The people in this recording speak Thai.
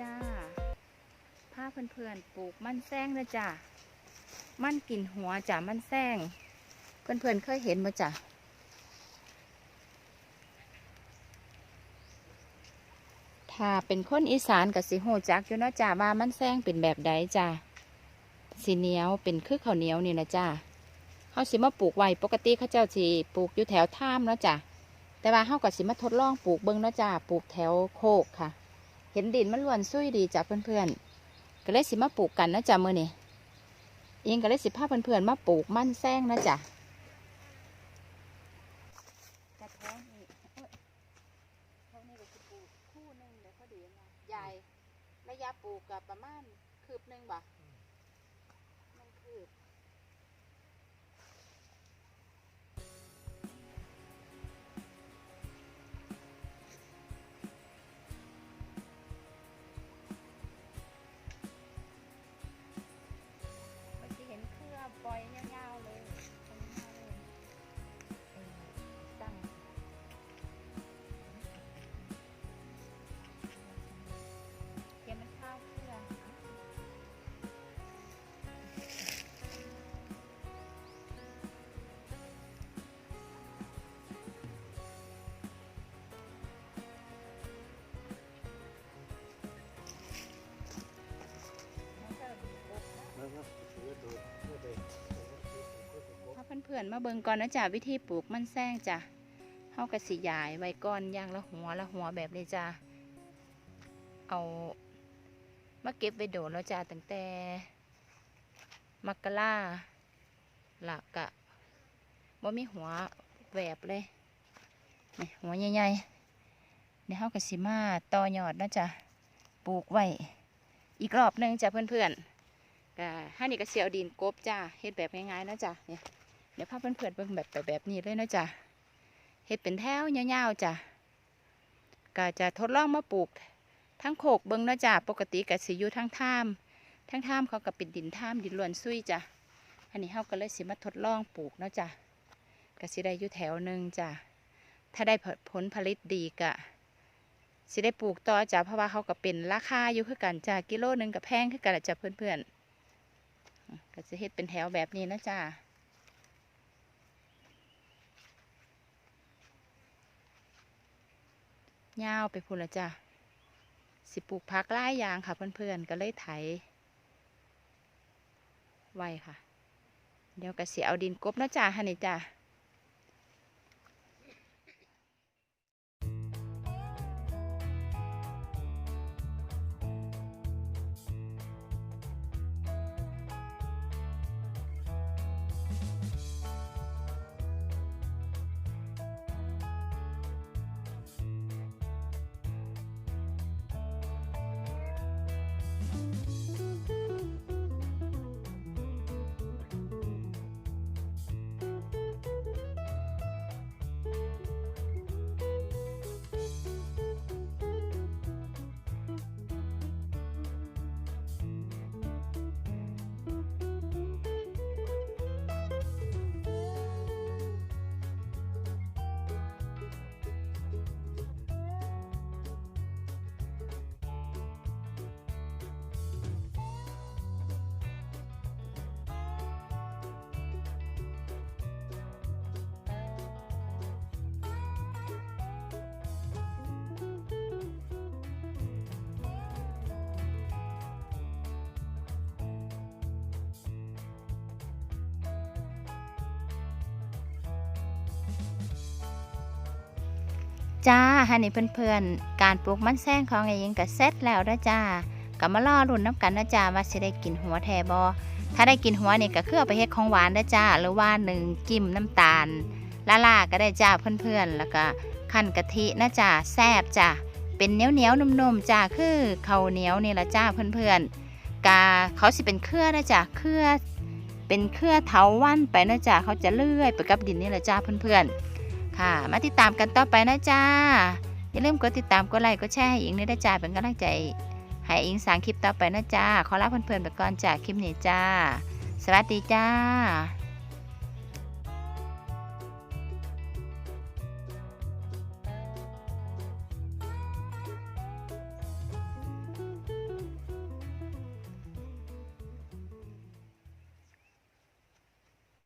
จ้าพาเพื่อนๆปลูกมันแซงนะจ้ามันกินหัวจ้ะมันแซงเพื่อนๆเคยเห็นมาจ้ะถ้าเป็นคนอีสานกับสิโหจักอยู่นะจ้าว่ามันแซงเป็นแบบใดจ้าสีเหนียวเป็นคือข้าวเหนียวนี่นะจ้าเขาสิมาปลูกไว้ปกติเขาเจ้าสิปลูกอยู่แถวท่ามนะจ้าแต่ว่าเขาก็สิมาทดลองปลูกเบิ้งนะจ้าปลูกแถวโคกค่ะ เห็นดินมันล้วนซุยดีจ้ะเพื่อนๆก็เลยสิมาปลูกกันนะจ๊ะมือนี่เองก็เลยสิพาเพื่อนๆมาปลูกมันแซงนะจ๊ะกระท้องนี่โอ๊ยท้องนี่ก็สิปลูกคู่หนึ่งเดี๋ยวเขาดีนะใหญ่ระยะปลูกกับประมาณคืบหนึ่งบ่หนึ่งคืบ พาเพื่อนๆมาเบิ่งก่อนนะจ๊ะวิธีปลูกมันแซงจ้ะเฮากระสิยายไว้ก้อนย่างละหัวละหัวแบบนี้จ้ะเอามาเก็บไว้โดนแล้วจ้ะตั้งแต่มักราหลักกะว่มีหัวแหวบเลยนี่หัวใหญ่ๆเดี๋ยวเฮากระสิมาต่อยอดนะจ๊ะปลูกไว้อีกรอบหนึงจ้ะเพื่อนๆ ก็ให้นี่ก็เสียวดินกบจ้าเฮ็ดแบบง่ายๆนะจ้ะเนี่ยเดี๋ยวพาเพื่อนๆเบิ่งแบบแบบนี้เลยนะจ้ะเฮ็ดเป็นแถวยาวๆจ้ะก็จะทดลองมาปลูกทั้งโขกเบิ่งนะจ้ะปกติก็สิอยู่ทั้งท่ามทั้งท่ามเขาก็เป็นดินท่ามดินล้วนซุยจ้ะอันนี้เฮาก็เลยสิมาทดลองปลูกนะจ้ะก็สิได้อยู่แถวหนึ่งจ้ะถ้าได้ผลผลิตดีก็สิได้ปลูกต่อจ้ะเพราะว่าเขาก็เป็นราคาอยู่คือกันจ้ะกิโลหนึ่งก็แพงคือกันจ้ะเพื่อนๆ ก็จะเฮ็ดเป็นแถวแบบนี้นะจ้ายาวไปพูนละจ้าสิปลูกพักไล่ยางค่ะ เพื่อนๆ ก็เลยไถ ไว้ค่ะ เดี๋ยวก็เสียเอาดินกบนะจ้าฮันนี่จ้า จ้าฮันนี่เพื่อนๆ การปลูกมันแซงของไอ้ยิงก็เสร็จแล้วนะจ้าก็มารอรุ่นน้ำกันนะจ้าว่าสิได้กินหัวแทบอถ้าได้กินหัวนี่ก็คือเอาไปเฮ็ดของหวานได้จ้าหรือว่าหนึ่งจิ้มน้ำตาลละลาก็ได้จ้าเพื่อนๆ แล้วก็ขั้นกะทินะจ้าแซบจ้าเป็นเนียวเนียวนุ่มๆจ้าคือข้าวเหนียวนี่ละจ้าเพื่อนๆกาเขาสิเป็นเครือนะจ้าเครือเป็นเครือเถาวันไปนะจ้าเขาจะเลื่อยไปกับดินนี่ละจ้าเพื่อนๆ ค่ะ มาติดตามกันต่อไปนะจ้า อย่าลืมกดติดตามกดไลค์กดแชร์ให้อิงด้วยนะจ้าเป็นกำลังใจให้อิงสางคลิปต่อไปนะจ้า ขอลาเพื่อนๆไปก่อนจากคลิปนี้จ้า สวัสดีจ้า